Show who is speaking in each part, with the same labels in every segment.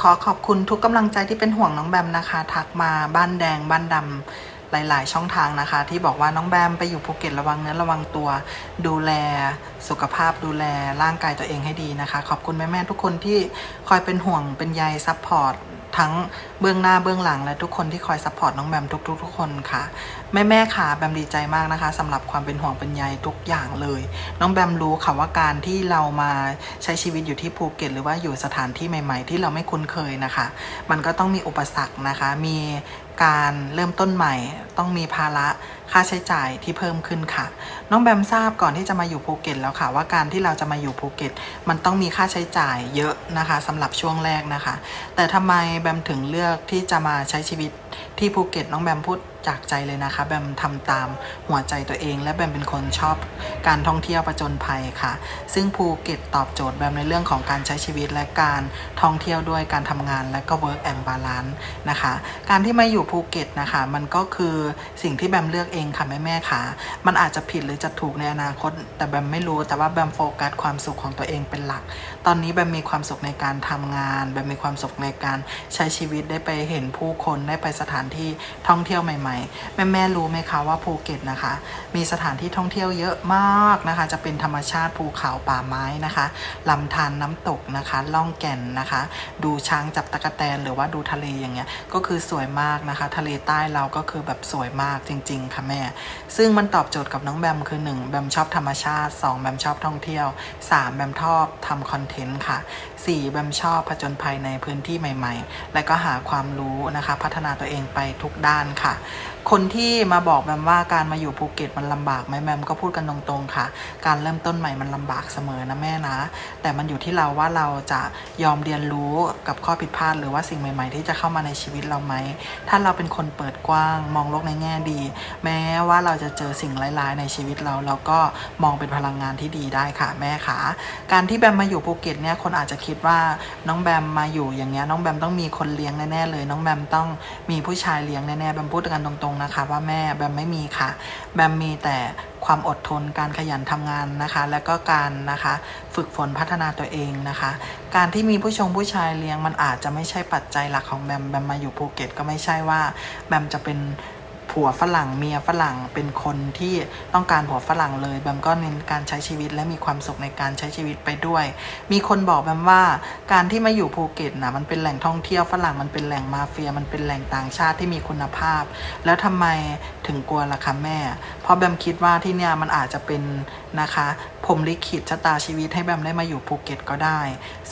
Speaker 1: ขอขอบคุณทุกกำลังใจที่เป็นห่วงน้องแบมนะคะ ทักมาบ้านแดงบ้านดำหลาย ๆ ช่องทางนะคะ ที่บอกว่าน้องแบมไปอยู่ภูเก็ตระวังเนื้อระวังตัว ดูแลสุขภาพดูแลร่างกายตัวเองให้ดีนะคะ ขอบคุณแม่ ๆ ทุกคนที่คอยเป็นห่วงเป็นใยซัพพอร์ต ทั้งเบื้องหน้าเบื้องหลังและทุกคนที่คอยซัพพอร์ตน้องแบมทุกๆทุกคนค่ะ แม่แม่ๆค่ะแบมดีใจมากนะคะสำหรับความเป็นห่วงเป็นใยทุกอย่างเลย น้องแบมรู้ค่ะว่าการที่เรามาใช้ชีวิตอยู่ที่ภูเก็ต หรือว่าอยู่สถานที่ใหม่ ๆ ที่เราไม่คุ้นเคยนะคะ มันก็ต้องมีอุปสรรคนะคะ มี การเริ่มต้นใหม่ ต้องมีภาระค่าใช้จ่ายที่เพิ่มขึ้นค่ะ น้องแบมทราบก่อนที่จะมาอยู่ภูเก็ตแล้วค่ะ ว่าการที่เราจะมาอยู่ภูเก็ต มันต้องมีค่าใช้จ่ายเยอะนะคะสำหรับช่วงแรกนะคะ แต่ทำไมแบมถึงเลือกที่จะมาใช้ชีวิตที่ภูเก็ตน้องแบมพูด จากใจเลยนะคะ แบมทำตามหัวใจตัวเอง และแบมเป็นคนชอบการท่องเที่ยวประจนภัยค่ะ ซึ่งภูเก็ตตอบโจทย์แบมในเรื่องของการใช้ชีวิตและการท่องเที่ยวด้วยการทำงานและก็ work and balance นะคะ การที่มาอยู่ภูเก็ตนะคะ มันก็คือสิ่งที่แบมเลือกเองค่ะแม่แม่ๆค่ะ มันอาจจะผิดหรือจะถูกในอนาคต แต่แบมไม่รู้แต่ว่าแบมโฟกัสความสุขของตัวเองเป็นหลัก ตอนนี้แบมมีความสุขในการทำงานแบมมีความสุขในการใช้ชีวิตได้ไปเห็นผู้คนได้ไปสถานที่ท่องเที่ยวใหม่ๆแม่แม่รู้ไหมคะว่าภูเก็ตนะคะ มีสถานที่ท่องเที่ยวเยอะมากนะคะ จะเป็นธรรมชาติภูเขาป่าไม้นะคะลำธารน้ำตกนะคะล่องแก่นนะคะ ดูช้างจับตะกแตนหรือว่าดูทะเลอย่างเงี้ยก็คือสวยมากนะคะ ทะเลใต้เราก็คือแบบสวยมากจริง ๆ ค่ะแม่ ซึ่งมันตอบโจทย์กับน้องแบมคือ 1 แบมชอบธรรมชาติ 2 แบมชอบท่องเที่ยว 3 แบมชอบทำคอนเทนต์ค่ะ 4 แบมชอบผจญภัยในพื้นที่ใหม่ ๆ และก็หาความรู้นะคะ พัฒนาตัวเองไปทุกด้านค่ะคนที่มาบอกแบมว่าการมาอยู่ภูเก็ตมันลำบากไหมแบมก็พูดกันตรงๆค่ะ การเริ่มต้นใหม่มันลำบากเสมอนะแม่นะ แต่มันอยู่ที่เราว่าเราจะยอมเรียนรู้กับข้อผิดพลาด หรือว่าสิ่งใหม่ ๆ ที่จะเข้ามาในชีวิตเราไหม ถ้าเราเป็นคนเปิดกว้าง มองโลกในแง่ดี แม้ว่าเราจะเจอสิ่งร้ายๆในชีวิตเราเราก็มองเป็นพลังงานที่ดีได้ค่ะแม่ค่ะการที่แบมมาอยู่ภูเก็ตเนี่ยคนอาจจะคิดว่าน้องแบมมาอยู่อย่างเงี้ยน้องแบมต้องมีคนเลี้ยงแน่ๆเลย น้องแบมต้องมีผู้ชายเลี้ยงแน่ๆแบมพูดกันตรงๆนะคะ ว่าแม่แบมไม่มีค่ะ แบมมีแต่ความอดทนการขยันทำงานนะคะ และก็การนะคะฝึกฝนพัฒนาตัวเองนะคะ การที่มีผู้ชงผู้ชายเลี้ยงมันอาจจะไม่ใช่ปัจจัยหลักของแบมแบมมาอยู่ภูเก็ตก็ไม่ใช่ว่าแบมจะเป็น ผัวฝรั่งเมียฝรั่งเป็นคนที่ต้องการผัวฝรั่งเลยแบมก็เน้นการใช้ชีวิตและมีความสุขในการใช้ชีวิตไปด้วย มีคนบอกแบมว่าการที่มาอยู่ภูเก็ตนะมันเป็นแหล่งท่องเที่ยวฝรั่งมันเป็นแหล่งมาเฟีย มันเป็นแหล่งต่างชาติที่มีคุณภาพ แล้วทำไมถึงกลัวล่ะคะแม่ เพราะแบมคิดว่าที่เนี่ยมันอาจจะเป็น นะคะ ผมลิขิตชะตาชีวิตให้แบมได้มาอยู่ภูเก็ตก็ได้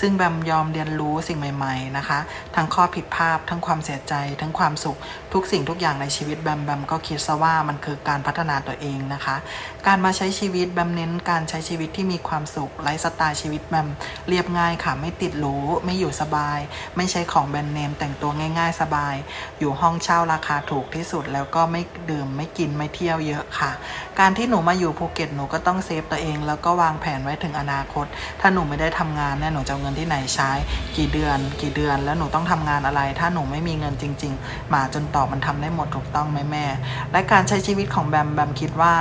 Speaker 1: ซึ่งแบมยอมเรียนรู้สิ่งใหม่ ๆนะคะ ทั้งข้อผิดพลาดทั้งความเสียใจ ทั้งความสุข ทุกสิ่งทุกอย่างในชีวิตแบมแบมก็คิดซะว่ามันคือการพัฒนาตัวเองนะคะ การมาใช้ชีวิตแบมเน้นการใช้ชีวิตที่มีความสุขไลฟ์สไตล์ชีวิตแบมเรียบง่ายค่ะ ไม่ติดหรูไม่อยู่สบาย ไม่ใช้ของแบรนด์เนมแต่งตัวง่าย ๆ สบาย อยู่ห้องเช่าราคาถูกที่สุดแล้วก็ไม่ดื่มไม่กินไม่เที่ยวเยอะค่ะ การที่หนูมาอยู่ภูเก็ตหนูก็ต้องเซฟตัวเอง แล้วก็วางแผนไว้ถึงอนาคต ถ้าหนูไม่ได้ทำงานเนี่ยหนูจะเอาเงินที่ไหนใช้ กี่เดือน กี่เดือน แล้วหนูต้องทำงานอะไร ถ้าหนูไม่มีเงินจริง ๆ หมาจนตอบมันทำได้หมดถูกต้องไหมแม่ และการใช้ชีวิตของแบมแบมคิดว่า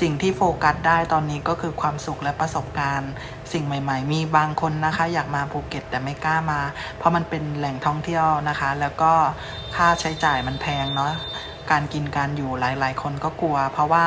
Speaker 1: สิ่งที่โฟกัสได้ตอนนี้ก็คือความสุขและประสบการณ์ สิ่งใหม่ ๆ มีบางคนนะคะ อยากมาภูเก็ตแต่ไม่กล้ามา เพราะมันเป็นแหล่งท่องเที่ยวนะคะ แล้วก็ค่าใช้จ่ายมันแพงเนาะ การกินการอยู่หลาย ๆ คนก็กลัว เพราะว่า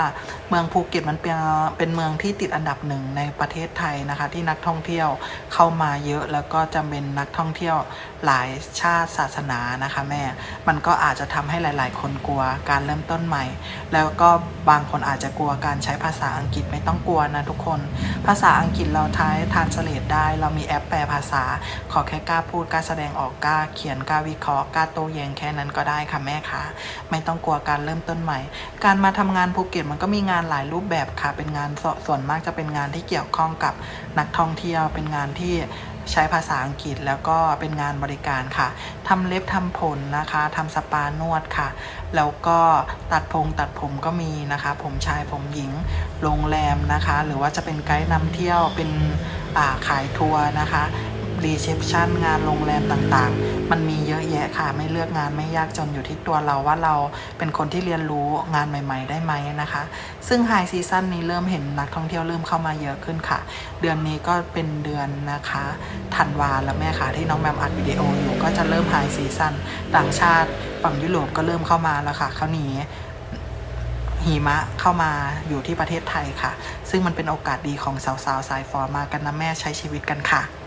Speaker 1: เมืองภูเก็ตมันเป็นเป็นเมืองที่ติดอันดับหนึ่งในประเทศไทยนะคะ ที่นักท่องเที่ยวเข้ามาเยอะแล้วก็จะเป็นนักท่องเที่ยวหลายชาติศาสนานะคะแม่ มันก็อาจจะทำให้หลาย ๆ คนกลัวการเริ่มต้นใหม่ แล้วก็บางคนอาจจะกลัวการใช้ภาษาอังกฤษไม่ต้องกลัวนะทุกคน ภาษาอังกฤษเราท้ายทานสเลดได้ เรามีแอปแปลภาษา ขอแค่กล้าพูดกล้าแสดงออกกล้าเขียนกล้าวิเคราะห์กล้าโต้แย้งแค่นั้นก็ได้ค่ะแม่คะไม่ต้องกลัวการเริ่มต้นใหม่ การมาทำงานภูเก็ตมันก็มีงานหลายรูปแบบค่ะ เป็นงานสส่วนมากจะเป็นงานที่เกี่ยวข้องกับนักท่องเที่ยว เป็นงานที่ใช้ภาษาอังกฤษแล้วก็เป็นงานบริการค่ะทำเล็บทำผลนะคะทำสปานวดค่ะ แล้วก็ตัดพงตัดผมก็มีนะคะ ผมชายผมหญิง โรงแรมนะคะ หรือว่าจะเป็นไกด์นำเที่ยว เป็นขายทัวร์นะคะ รีเซพชันงานโรงแรมต่างๆ มันมีเยอะแยะค่ะ ไม่เลือกงานไม่ยากจนอยู่ที่ตัวเราว่าเราเป็นคนที่เรียนรู้งานใหม่ ๆ ได้ไหมนะคะ ซึ่งไฮซีซั่นนี้เริ่มเห็นนักท่องเที่ยวเริ่มเข้ามาเยอะขึ้นค่ะ เดือนนี้ก็เป็นเดือนนะคะธันวาแล้วแม่ค่ะที่น้องแบมอัดวิดีโออยู่ก็จะเริ่มไฮซีซั่นต่างชาติฝั่งยุโรปก็เริ่มเข้ามาแล้วค่ะเขานี้หิมะเข้ามาอยู่ที่ประเทศไทยค่ะ ซึ่งมันเป็นโอกาสดีของสาวๆสายฟอร์มากันนะแม่ใช้ชีวิตกันค่ะ